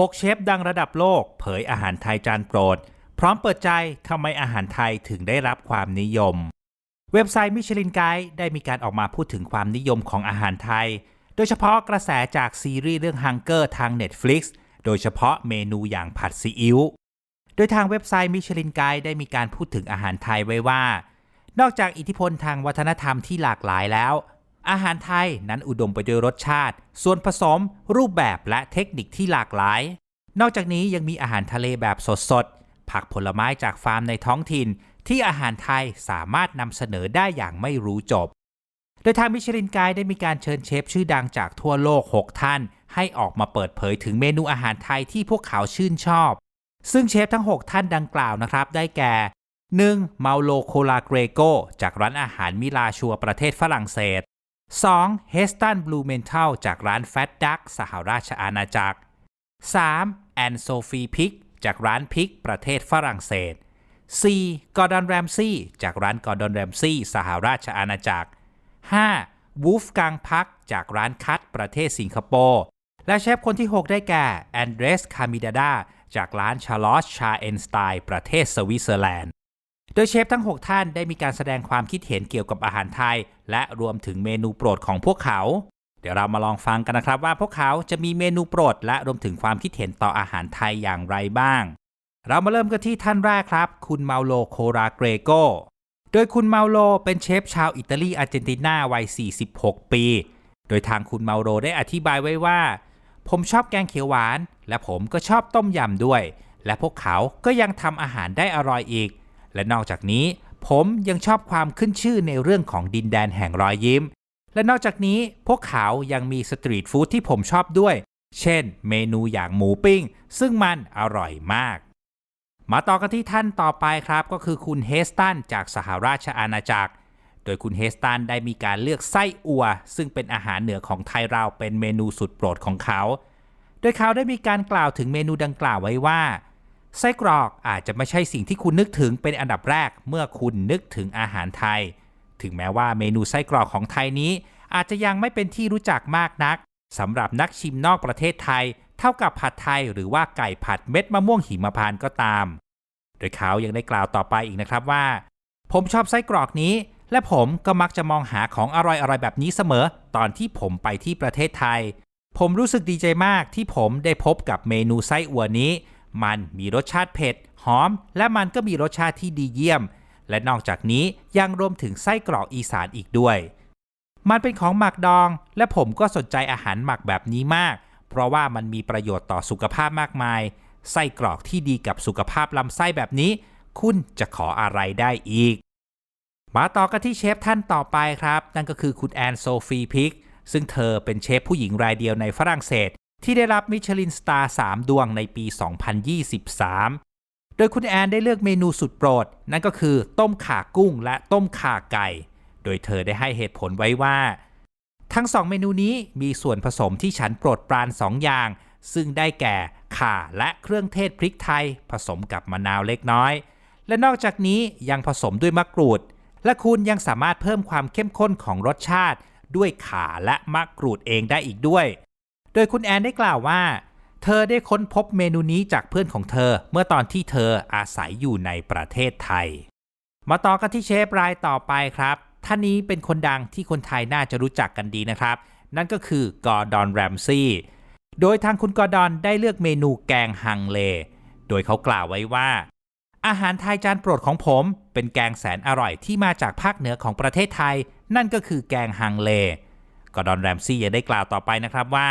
6 เชฟดังระดับโลก เผยอาหารไทยจานโปรด พร้อมเปิดใจทำไมอาหารไทยถึงได้รับความนิยม เว็บไซต์มิชลินไกด์ได้มีการออกมาพูดถึงความนิยมของอาหารไทย โดยเฉพาะกระแสจากซีรีส์เรื่องฮังเกอร์ทาง Netflix โดยเฉพาะเมนูอย่างผัดซีอิ๊วโดยทางเว็บไซต์มิชลินไกด์ได้มีการพูดถึงอาหารไทยไว้ว่า นอกจากอิทธิพลทางวัฒนธรรมที่หลากหลายแล้ว อาหารไทยนั้นอุดมไปด้วยรสชาติ ส่วนผสม รูปแบบและเทคนิคที่หลากหลาย นอกจากนี้ยังมีอาหารทะเลแบบสดๆ ผักผลไม้จากฟาร์มในท้องถิ่น ที่อาหารไทยสามารถนำเสนอได้อย่างไม่รู้จบ โดยทางมิชลินไกด์ได้มีการเชิญเชฟชื่อดังจากทั่วโลก 6 ท่าน ให้ออกมาเปิดเผยถึงเมนูอาหารไทยที่พวกเขาชื่นชอบ ซึ่งเชฟทั้ง 6 ท่านดังกล่าวนะครับ ได้แก่ 1. เมาโลโคลาเกรโกจากร้านอาหารมิลาชัวประเทศฝรั่งเศส 2. เฮสตันบลูเมนทัลจากร้านแฟตดักสหราชอาณาจักร 3. แอนโซฟีพิกจากร้านพิกประเทศฝรั่งเศส 4. กอร์ดอนแรมซี่จากร้านกอร์ดอนแรมซี่สหราชอาณาจักร 5. วูฟกังพักจากร้านคัตประเทศสิงคโปร์ และเชฟคนที่ 6 ได้แก่แอนเดรส คามิดาดาจากร้านชาร์ลอสชาเอนสไตน์ประเทศสวิตเซอร์แลนด์ โดยเชฟทั้ง 6 ท่านได้มีการแสดงความคิดเห็นเกี่ยวกับอาหารไทย และรวมถึงเมนูโปรดของพวกเขา เดี๋ยวเรามาลองฟังกันนะครับว่าพวกเขาจะมีเมนูโปรด และรวมถึงความคิดเห็นต่ออาหารไทยอย่างไรบ้าง เรามาเริ่มกันที่ท่านแรกครับ คุณเมาโลโคราเกรโกโดยคุณเมาโลเป็นเชฟชาวอิตาลีอาร์เจนตินาวัย 46 ปี โดยทางคุณเมาโลได้อธิบายไว้ว่า ผมชอบแกงเขียวหวาน และผมก็ชอบต้มยำด้วย และพวกเขาก็ยังทำอาหารได้อร่อยอีก และนอกจากนี้ผมยังชอบความขึ้นชื่อในเรื่องของดินแดนแห่งรอยยิ้ม และนอกจากนี้พวกเขายังมีสตรีทฟู้ดที่ผมชอบด้วย เช่น เมนูอย่างหมูปิ้ง ซึ่งมันอร่อยมาก มาต่อกันที่ท่านต่อไปครับ ก็คือคุณเฮสตันจากสหราชอาณาจักร โดยคุณเฮสตันได้มีการเลือกไส้อัว ซึ่งเป็นอาหารเหนือของไทยเราเป็นเมนูสุดโปรดของเขา โดยเขาได้มีการกล่าวถึงเมนูดังกล่าวไว้ว่า ไส้กรอกอาจจะไม่ใช่สิ่งที่คุณนึกถึงเป็นอันดับแรกเมื่อคุณนึกถึงอาหารไทย ถึงแม้ว่าเมนูไส้กรอกของไทยนี้ อาจจะยังไม่เป็นที่รู้จักมากนักสำหรับนักชิมนอกประเทศไทย เท่ากับผัดไทยหรือว่าไก่ผัดเม็ดมะม่วงหิมพานต์ก็ตาม โดยเขายังได้กล่าวต่อไปอีกนะครับว่า ผมชอบไส้กรอกนี้ และผมก็มักจะมองหาของอร่อยๆแบบนี้เสมอ ตอนที่ผมไปที่ประเทศไทย ผมรู้สึกดีใจมากที่ผมได้พบกับเมนูไส้อั่วนี้ มันมีรสชาติเผ็ด หอม และมันก็มีรสชาติที่ดีเยี่ยม และนอกจากนี้ยังรวมถึงไส้กรอกอีสานอีกด้วย มันเป็นของหมักดอง และผมก็สนใจอาหารหมักแบบนี้มาก เพราะว่ามันมีประโยชน์ต่อสุขภาพมากมาย ไส้กรอกที่ดีกับสุขภาพลำไส้แบบนี้ คุณจะขออะไรได้อีก มาต่อกันที่เชฟท่านต่อไปครับ นั่นก็คือคุณแอนโซฟีพิกซึ่งเธอเป็นเชฟผู้หญิงรายเดียวในฝรั่งเศส ที่ได้รับมิชลินสตาร์3ดวงในปี 2023 โดยคุณแอนได้เลือกเมนูสุดโปรด นั่นก็คือต้มข่ากุ้งและต้มข่าไก่ โดยเธอได้ให้เหตุผลไว้ว่า ทั้งสองเมนูนี้มีส่วนผสมที่ฉันโปรดปรานสองอย่าง ซึ่งได้แก่ข่าและเครื่องเทศพริกไทย ผสมกับมะนาวเล็กน้อย และนอกจากนี้ยังผสมด้วยมะกรูด และคุณยังสามารถเพิ่มความเข้มข้นของรสชาติ ด้วยข่าและมะกรูดเองได้อีกด้วย โดยคุณแอนได้กล่าวว่า เธอได้ค้นพบเมนูนี้จากเพื่อนของเธอ เมื่อตอนที่เธออาศัยอยู่ในประเทศไทย มาต่อกันที่เชฟรายต่อไปครับ ท่านนี้เป็นคนดังที่คนไทยน่าจะรู้จักกันดีนะครับ นั่นก็คือกอร์ดอนแรมซี่โดยทางคุณกอร์ดอนได้เลือกเมนูแกงฮังเล โดยเขากล่าวไว้ว่า อาหารไทยจานโปรดของผม เป็นแกงแสนอร่อยที่มาจากภาคเหนือของประเทศไทย นั่นก็คือแกงฮังเลกอร์ดอนแรมซี่ยังได้กล่าวต่อไปนะครับว่า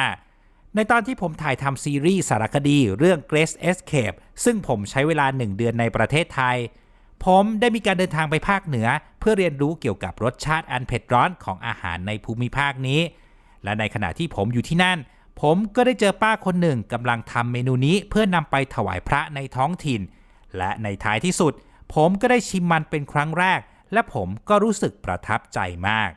ในตอนที่ผมถ่ายทำซีรีส์สารคดีเรื่อง Grace Escape ซึ่งผมใช้เวลาหนึ่งเดือนในประเทศไทย ผมได้มีการเดินทางไปภาคเหนือ เพื่อเรียนรู้เกี่ยวกับรสชาติอันเผ็ดร้อนของอาหารในภูมิภาคนี้ และในขณะที่ผมอยู่ที่นั่น ผมก็ได้เจอป้าคนหนึ่งกำลังทำเมนูนี้เพื่อนำไปถวายพระในท้องถิ่น และในท้ายที่สุด ผมก็ได้ชิมมันเป็นครั้งแรก และผมก็รู้สึกประทับใจมาก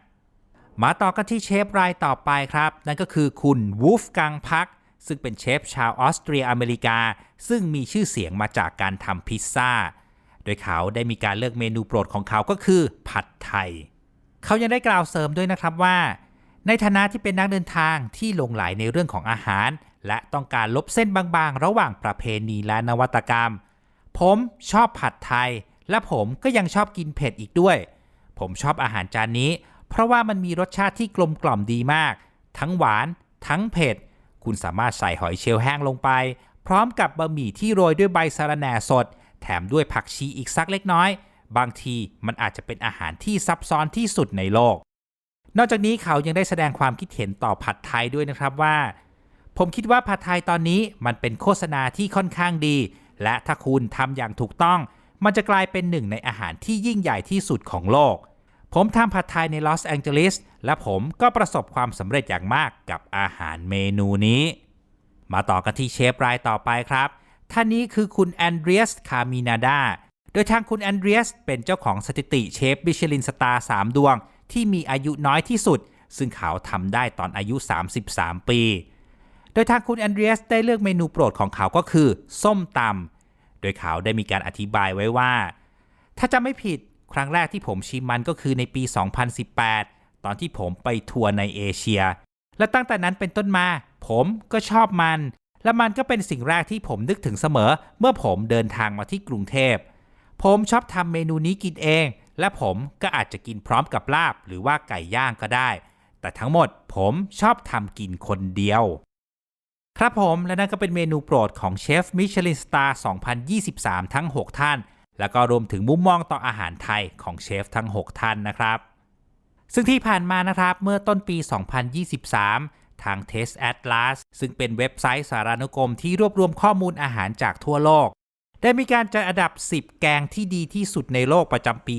มาต่อกันที่เชฟรายต่อไปครับ นั่นก็คือคุณวูฟกังพัก ซึ่งเป็นเชฟชาวออสเตรียอเมริกา ซึ่งมีชื่อเสียงมาจากการทำพิซซ่า โดยเขาได้มีการเลือกเมนูโปรดของเขาก็คือผัดไทย เขายังได้กล่าวเสริมด้วยนะครับว่า ในฐานะที่เป็นนักเดินทางที่หลงไหลในเรื่องของอาหาร และต้องการลบเส้นบางๆ ระหว่างประเพณีและนวัตกรรม ผมชอบผัดไทย และผมก็ยังชอบกินเผ็ดอีกด้วย ผมชอบอาหารจานนี้ เพราะว่ามันมีรสชาติที่กลมกล่อมดีมาก ทั้งหวาน ทั้งเผ็ด คุณสามารถใส่หอยเชลล์แห้งลงไป พร้อมกับบะหมี่ที่โรยด้วยใบสะระแหน่สด แถมด้วยผักชีอีกสักเล็กน้อย บางทีมันอาจจะเป็นอาหารที่ซับซ้อนที่สุดในโลก นอกจากนี้เขายังได้แสดงความคิดเห็นต่อผัดไทยด้วยนะครับว่า ผมคิดว่าผัดไทยตอนนี้มันเป็นโฆษณาที่ค่อนข้างดี และถ้าคุณทำอย่างถูกต้อง มันจะกลายเป็นหนึ่งในอาหารที่ยิ่งใหญ่ที่สุดของโลก ผมทำผัดไทยในลอสแองเจลิสและผมก็ประสบความสำเร็จอย่างมากกับอาหารเมนูนี้ มาต่อกันที่เชฟรายต่อไปครับ ท่านนี้คือคุณแอนเดรียส คามินาดา โดยทางคุณแอนเดรียส เป็นเจ้าของสถิติเชฟบิชลินสตาร์3ดวง ที่มีอายุน้อยที่สุด ซึ่งเขาทำได้ตอนอายุ 33 ปี โดยทางคุณแอนเดรียสได้เลือกเมนูโปรดของเขาก็คือ ส้มตำโดยเขาได้มีการอธิบายไว้ว่า ถ้าจำไม่ผิด ครั้งแรกที่ผมชิมมันก็คือในปี 2018 ตอนที่ผมไปทัวร์ในเอเชีย และตั้งแต่นั้นเป็นต้นมา ผมก็ชอบมัน และมันก็เป็นสิ่งแรกที่ผมนึกถึงเสมอ เมื่อผมเดินทางมาที่กรุงเทพ ผมชอบทำเมนูนี้กินเอง และผมก็อาจจะกินพร้อมกับลาบ หรือว่าไก่ย่างก็ได้ แต่ทั้งหมดผมชอบทำกินคนเดียว ครับผมและนั่นก็เป็นเมนูโปรดของเชฟมิชลินสตาร์2023 ทั้ง 6 ท่าน แล้วก็รวมถึงมุมมองต่ออาหารไทยของเชฟทั้ง 6 ท่านนะครับ ซึ่งที่ผ่านมานะครับเมื่อต้นปี 2023 ทาง Taste Atlas ซึ่งเป็นเว็บไซต์สารานุกรมที่รวบรวมข้อมูลอาหารจากทั่วโลก ได้มีการจัดอันดับ 10 แกงที่ดีที่สุดในโลกประจำปี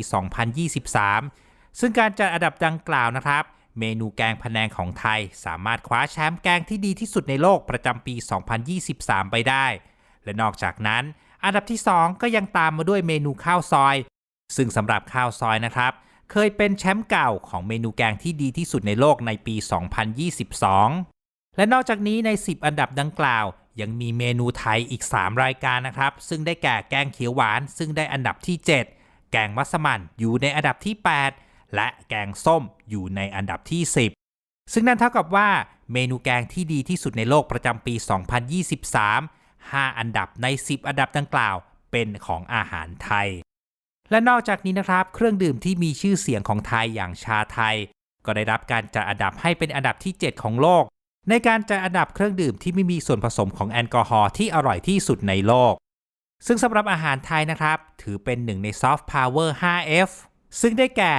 2023 ซึ่งการจัดอันดับดังกล่าวนะครับเมนูแกงพะแนงของไทย สามารถคว้าแชมป์แกงที่ดีที่สุดในโลกประจำปี 2023 ไปได้ และนอกจากนั้น อันดับที่ 2 ก็ยังตามมาด้วยเมนูข้าวซอย ซึ่งสำหรับข้าวซอยนะครับ เคยเป็นแชมป์เก่าของเมนูแกงที่ดีที่สุดในโลกในปี 2022 และนอกจากนี้ใน 10 อันดับดังกล่าว ยังมีเมนูไทยอีก 3 รายการนะครับ ซึ่งได้แก่แกงเขียวหวาน ซึ่งได้อันดับที่ 7 แกงมัสมั่นอยู่ในอันดับที่ 8 และแกงส้มอยู่ในอันดับที่ 10 ซึ่งนั่นเท่ากับว่าเมนูแกงที่ดีที่สุดในโลกประจำปี 2023 5 อันดับใน 10 อันดับดังกล่าวเป็นของอาหารไทย และนอกจากนี้นะครับ เครื่องดื่มที่มีชื่อเสียงของไทยอย่างชาไทย ก็ได้รับการจัดอันดับให้เป็นอันดับที่ 7 ของโลก ในการจัดอันดับเครื่องดื่มที่ไม่มีส่วนผสมของแอลกอฮอล์ที่อร่อยที่สุดในโลก ซึ่งสำหรับอาหารไทยนะครับ ถือเป็นหนึ่งในซอฟต์พาวเวอร์ 5F ซึ่งได้แก่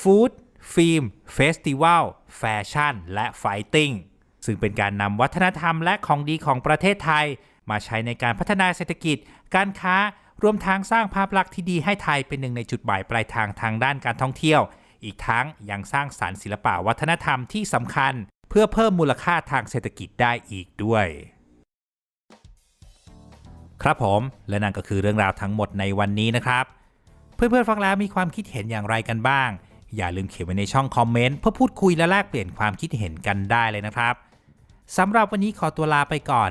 ฟู้ดฟิล์มเฟสติวัลแฟชั่น และไฟติ้งซึ่งเป็นการนำวัฒนธรรมและของดีของประเทศไทย มาใช้ในการพัฒนาเศรษฐกิจ การค้ารวมทั้งสร้างภาพลักษณ์ที่ดีให้ไทยเป็นหนึ่งในจุดหมายปลายทางทางด้านการท่องเที่ยว อีกทั้งยังสร้างสารรค์ศิลปะวัฒนธรรมที่สำคัญ เพื่อเพิ่มมูลค่าทางเศรษฐกิจได้อีกด้วย ครับผม และนั่นก็คือเรื่องราวทั้งหมดในวันนี้นะครับ เพื่อนๆฟังแล้วมีความคิดเห็นอย่างไรกันบ้าง อย่าลืมเขียนไว้ในช่องคอมเมนต์เพื่อพูดคุยและแลกเปลี่ยนความคิดเห็นกันได้เลยนะครับสำหรับวันนี้ขอตัวลาไปก่อน